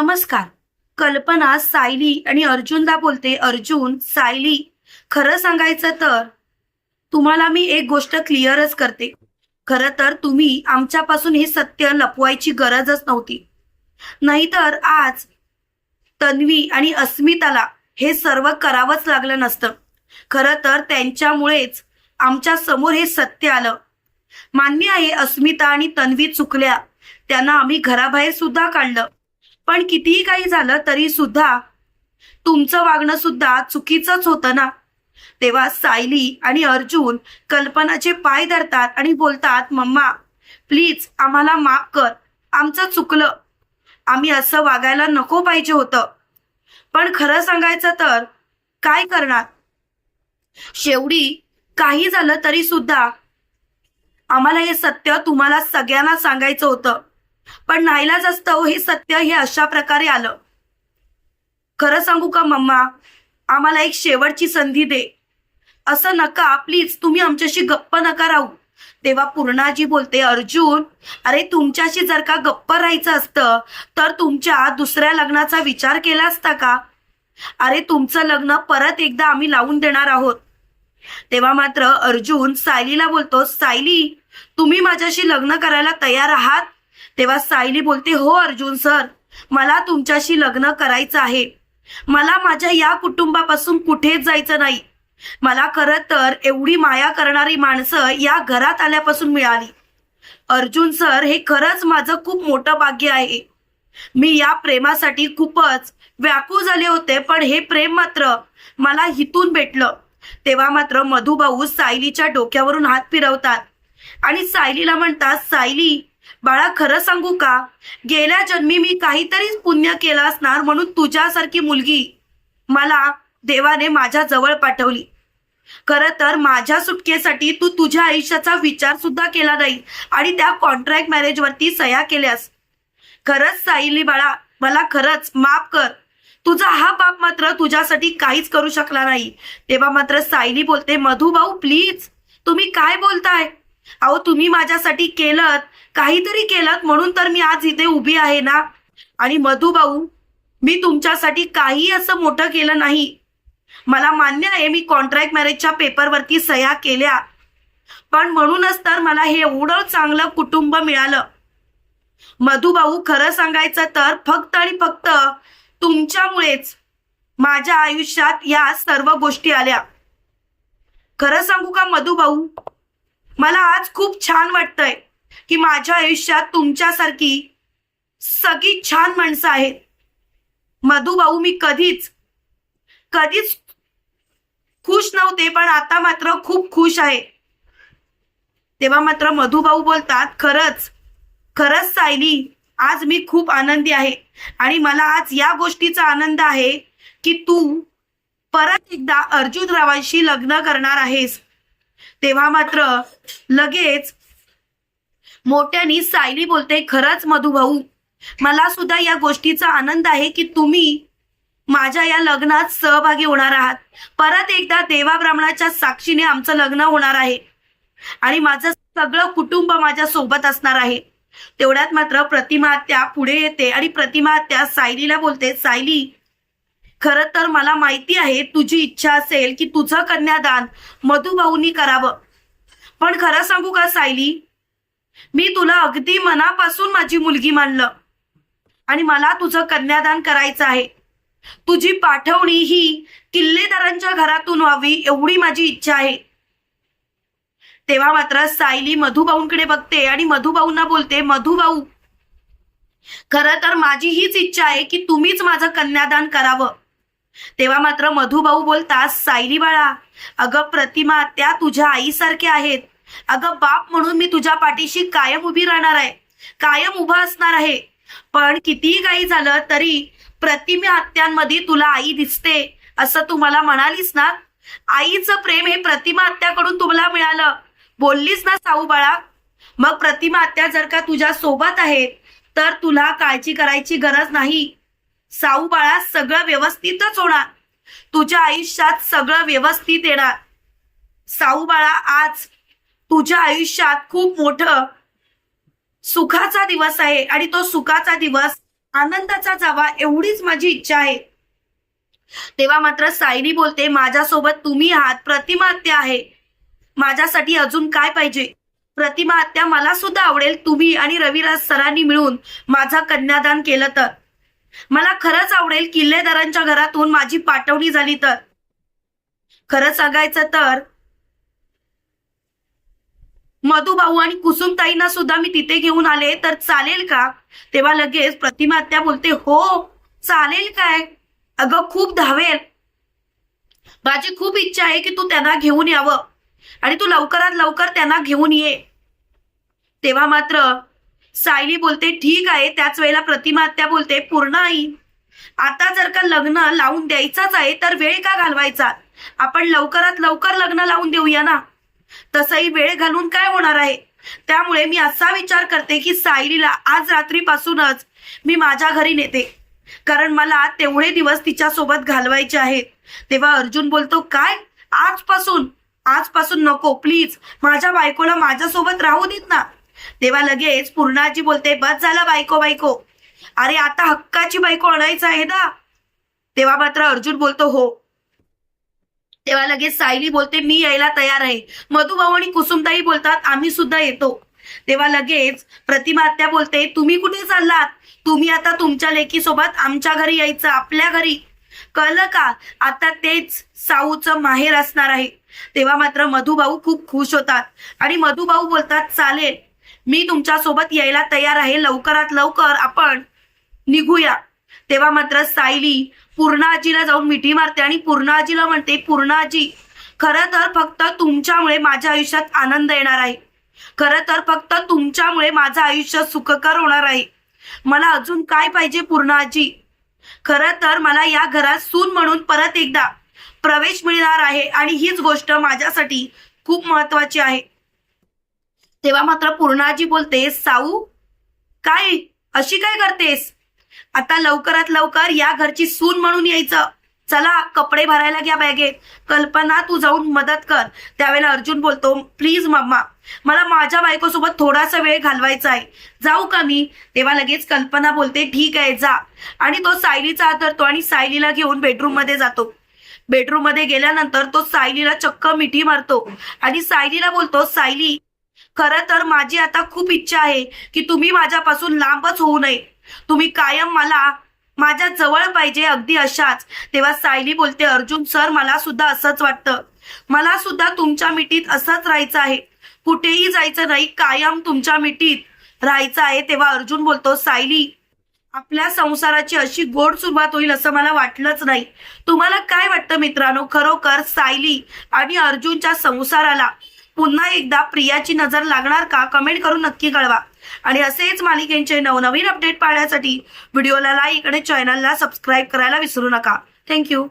नमस्कार. कल्पना सायली आणि अर्जुनला बोलते अर्जुन सायली खरं सांगायचं तर तुम्हाला मी एक गोष्ट क्लिअरच करते. खरं तर तुम्ही आमच्यापासून हे सत्य लपवायची गरजच नव्हती. नाहीतर आज तन्वी आणि अस्मिताला हे सर्व करावंच लागलं नसतं. खरं तर त्यांच्यामुळेच आमच्यासमोर हे सत्य आलं. मान्य आहे अस्मिता आणि तन्वी चुकल्या. त्यांना आम्ही घराबाहेर सुद्धा काढलं. पण कितीही काही झालं तरी सुद्धा तुमचं वागणं सुद्धा चुकीचंच होतं ना? तेव्हा सायली आणि अर्जुन कल्पनाचे पाय धरतात आणि बोलतात मम्मा प्लीज आम्हाला माफ कर. आमचं चुकलं. आम्ही असं वागायला नको पाहिजे होतं. पण खरं सांगायचं तर काय करणार? शेवटी काही झालं तरी सुद्धा आम्हाला हे सत्य तुम्हाला सगळ्यांना सांगायचं होतं. पण नाईलाज असतं हे सत्य हे अशा प्रकारे आलं. खरं सांगू का मम्मा? आम्हाला एक शेवटची संधी दे. असं नका प्लीज तुम्ही आमच्याशी गप्प नका राहू. तेव्हा पूर्णाजी बोलते अर्जुन अरे तुमच्याशी जर का गप्प राहायचं असतं तर तुमच्या दुसऱ्या लग्नाचा विचार केला असता का? अरे तुमचं लग्न परत एकदा आम्ही लावून देणार आहोत. तेव्हा मात्र अर्जुन सायलीला बोलतो सायली तुम्ही माझ्याशी लग्न करायला तयार आहात? तेव्हा सायली बोलते हो अर्जुन सर मला तुमच्याशी लग्न करायचं आहे. मला माझ्या या कुटुंबापासून कुठेच जायचं नाही. मला खरं तर एवढी माया करणारी माणसं या घरात आल्यापासून मिळाली. अर्जुन सर हे खरंच माझं खूप मोठं भाग्य आहे. मी या प्रेमासाठी खूपच व्याकुळ झाले होते पण हे प्रेम मात्र मला हितून भेटलं. तेव्हा मात्र मधुभाऊ सायलीच्या डोक्यावरून हात फिरवतात आणि सायलीला म्हणतात सायली बाळा खरं सांगू का? गेल्या जन्मी मी काहीतरी पुण्य केलं असणार म्हणून तुझ्यासारखी मुलगी मला देवाने माझ्या जवळ पाठवली. खरं तर माझ्या सुटकेसाठी तू तुझ्या आयुष्याचा विचार सुद्धा केला नाही आणि त्या कॉन्ट्रॅक्ट मॅरेजवरती सह्या केल्यास. खरंच साईली बाळा मला खरंच माफ कर. तुझा हा बाप मात्र तुझ्यासाठी काहीच करू शकला नाही. तेव्हा मात्र सायली बोलते मधुभाऊ प्लीज तुम्ही काय बोलताय? अहो तुम्ही माझ्यासाठी केलं काहीतरी केलं म्हणून तर मी आज इथे उभी आहे ना. आणि मधुभाऊ मी तुमच्यासाठी काही असं मोठं केलं नाही. मला मान्य आहे मी कॉन्ट्रॅक्ट मॅरेजच्या पेपरवरती सह्या केल्या. पण म्हणूनच तर मला हे एवढं चांगलं कुटुंब मिळालं. मधुभाऊ खरं सांगायचं तर फक्त आणि फक्त तुमच्यामुळेच माझ्या आयुष्यात या सर्व गोष्टी आल्या. खरं सांगू का मधुभाऊ मला आज खूप छान वाटतंय की माझ्या आयुष्यात तुमच्यासारखी सगळी छान माणसं आहेत. मधुभाऊ मी कधीच कधीच खुश नव्हते पण आता मात्र खूप खुश आहे. तेव्हा मात्र मधुभाऊ बोलतात खरंच खरंच सायली आज मी खूप आनंदी आहे. आणि मला आज या गोष्टीचा आनंद आहे की तू परत एकदा अर्जुन रावांशी लग्न करणार आहेस. तेव्हा मात्र लगेच मोठ्यानी सायली बोलते खरंच मधुभाऊ मला सुद्धा या गोष्टीचा आनंद आहे की तुम्ही माझ्या या लग्नात सहभागी होणार आहात. परत एकदा देवा ब्राह्मणाच्या साक्षीने आमचं लग्न होणार आहे आणि माझं सगळं कुटुंब माझ्या सोबत असणार आहे. तेवढ्यात मात्र प्रतिमा त्या पुढे येते आणि प्रतिमा त्या सायलीला बोलते सायली खरं तर मला माहिती आहे तुझी इच्छा असेल की तुझं कन्यादान मधुभाऊनी करावं. पण खरं सांगू का सायली? मी तुला अगदी मनापासून माझी मुलगी मानलं. आणि मला तुझं कन्यादान करायचं आहे. तुझी पाठवणी ही किल्लेदारांच्या घरातून व्हावी एवढी माझी इच्छा आहे. तेव्हा मात्र सायली मधुभाऊंकडे बघते आणि मधुभाऊंना बोलते मधुभाऊ खरं तर माझी हीच इच्छा आहे की तुम्हीच माझं कन्यादान करावं. तेव्हा मात्र मधुभाऊ बोलतात सायली बाळा अगं प्रतिमा त्या तुझ्या आईसारख्या आहेत. अगं बाप म्हणून मी तुझ्या पाठीशी कायम उभी राहणार आहे कायम उभा असणार आहे. पण कितीही काही झालं तरी प्रतिमा हत्यांमध्ये तुला आई दिसते असं तू मला म्हणालीस ना? आईचं प्रेम हे प्रतिमा हत्याकडून तुम्हाला मिळालं. बोललीस ना साऊ बाळा? मग प्रतिमा हत्या जर का तुझ्या सोबत आहेत तर तुला काळजी करायची गरज नाही. साऊ बाळा सगळं व्यवस्थितच होणार. तुझ्या आयुष्यात सगळं व्यवस्थित येणार. साऊ बाळा आज तुझ्या आयुष्यात खूप मोठं सुखाचा दिवस आहे आणि तो सुखाचा दिवस आनंदाचा जावा एवढीच माझी इच्छा आहे. तेव्हा मात्र सायली बोलते माझ्यासोबत तुम्ही आहात. प्रतिमहत्या आहे. माझ्यासाठी अजून काय पाहिजे? प्रतिमा हत्या मला सुद्धा आवडेल. तुम्ही आणि रविराज सरांनी मिळून माझा कन्यादान केलं तर. मला खरंच आवडेल किल्लेदारांच्या घरातून माझी पाठवणी झाली तर. खरं सांगायचं तर मधुभाऊ आणि कुसुमताईंना सुद्धा मी तिथे घेऊन आले तर चालेल का? तेव्हा लगेच प्रतिमात्या बोलते हो चालेल काय? अगं खूप धावेल. माझी खूप इच्छा आहे की तू त्यांना घेऊन यावं आणि तू लवकरात लवकर त्यांना घेऊन ये. तेव्हा मात्र सायली बोलते ठीक आहे. त्याच वेळेला प्रतिमा आत्या बोलते पूर्ण आई आता जर का लग्न लावून द्यायचाच आहे तर वेळ का घालवायचा? आपण लवकरात लवकर लग्न लावून देऊया ना. तसंही वेळ घालून काय होणार आहे? त्यामुळे मी असा विचार करते की सायलीला आज रात्रीपासूनच मी माझ्या घरी नेते. कारण मला तेवढे दिवस तिच्या सोबत घालवायचे आहेत. तेव्हा अर्जुन बोलतो काय? आजपासून? आजपासून नको प्लीज. माझ्या बायकोला माझ्यासोबत राहू देत ना. तेव्हा लगेच पूर्णाजी बोलते बस झालं बायको बायको. अरे आता हक्काची बायको आणायचं आहे ना? तेव्हा मात्र अर्जुन बोलतो हो. तेव्हा लगेच सायली बोलते मी यायला तयार आहे. मधुभाऊ आणि कुसुमताई बोलतात आम्ही सुद्धा येतो. तेव्हा लगेच प्रतिमा आत्या बोलते तुम्ही कुठे चाललात? तुम्ही आता तुमच्या लेकीसोबत आमच्या घरी यायचं आपल्या घरी. कळलं का? आता तेच साऊचं माहेर असणार आहे. तेव्हा मात्र मधुभाऊ खूप खुश होतात आणि मधुभाऊ बोलतात चालेल मी तुमच्यासोबत यायला तयार आहे. लवकरात लवकर आपण निघूया. तेव्हा मात्र सायली पूर्णाजीला जाऊन मिठी मारते आणि पूर्णाजीला म्हणते पूर्णाजी खरं तर फक्त तुमच्यामुळे माझ्या आयुष्यात आनंद येणार आहे. खरं तर फक्त तुमच्यामुळे माझं आयुष्य सुखकर होणार आहे. मला अजून काय पाहिजे पूर्णाजी? खरं तर मला या घरात सून म्हणून परत एकदा प्रवेश मिळणार आहे आणि हीच गोष्ट माझ्यासाठी खूप महत्वाची आहे. तेव्हा मात्र पूर्णाजी बोलते साऊ काय? अशी काय करतेस? आता लवकरात लवकर या घरची सून म्हणून यायचं. चला कपडे भरायला घ्या बॅगेत कल्पना तू जाऊन मदत कर. त्यावेळेला अर्जुन बोलतो प्लीज मम्मा मला माझ्या बायकोसोबत थोडासा वेळ घालवायचा आहे. जाऊ का मी? तेव्हा लगेच कल्पना बोलते ठीक आहे जा. आणि तो सायलीचा हात धरतो आणि सायलीला घेऊन बेडरूममध्ये जातो. बेडरूममध्ये गेल्यानंतर तो सायलीला चक्क मिठी मारतो आणि सायलीला बोलतो सायली खरं तर माझी आता खूप इच्छा आहे की तुम्ही माझ्यापासून लांबच होऊ नये. तुम्ही कायम मला माझ्या जवळ पाहिजे अगदी अशाच. तेव्हा सायली बोलते अर्जुन सर मला सुद्धा असंच वाटतं. मला सुद्धा तुमच्या मिठीत असंच राहायचं आहे. कुठेही जायचं नाही कायम तुमच्या मिठीत राहायचं आहे. तेव्हा अर्जुन बोलतो सायली आपल्या संसाराची अशी गोड सुरुवात होईल असं मला वाटलंच नाही. तुम्हाला काय वाटतं मित्रांनो? खरोखर सायली आणि अर्जुनच्या संसाराला पुन्हा एकदा प्रियाची नजर लागणार का? कमेंट करून नक्की कळवा. आणि असेच मालिकेंचे नवनवीन अपडेट पाहण्यासाठी व्हिडिओला लाईक आणि चॅनलला सबस्क्राईब करायला विसरू नका. थँक्यू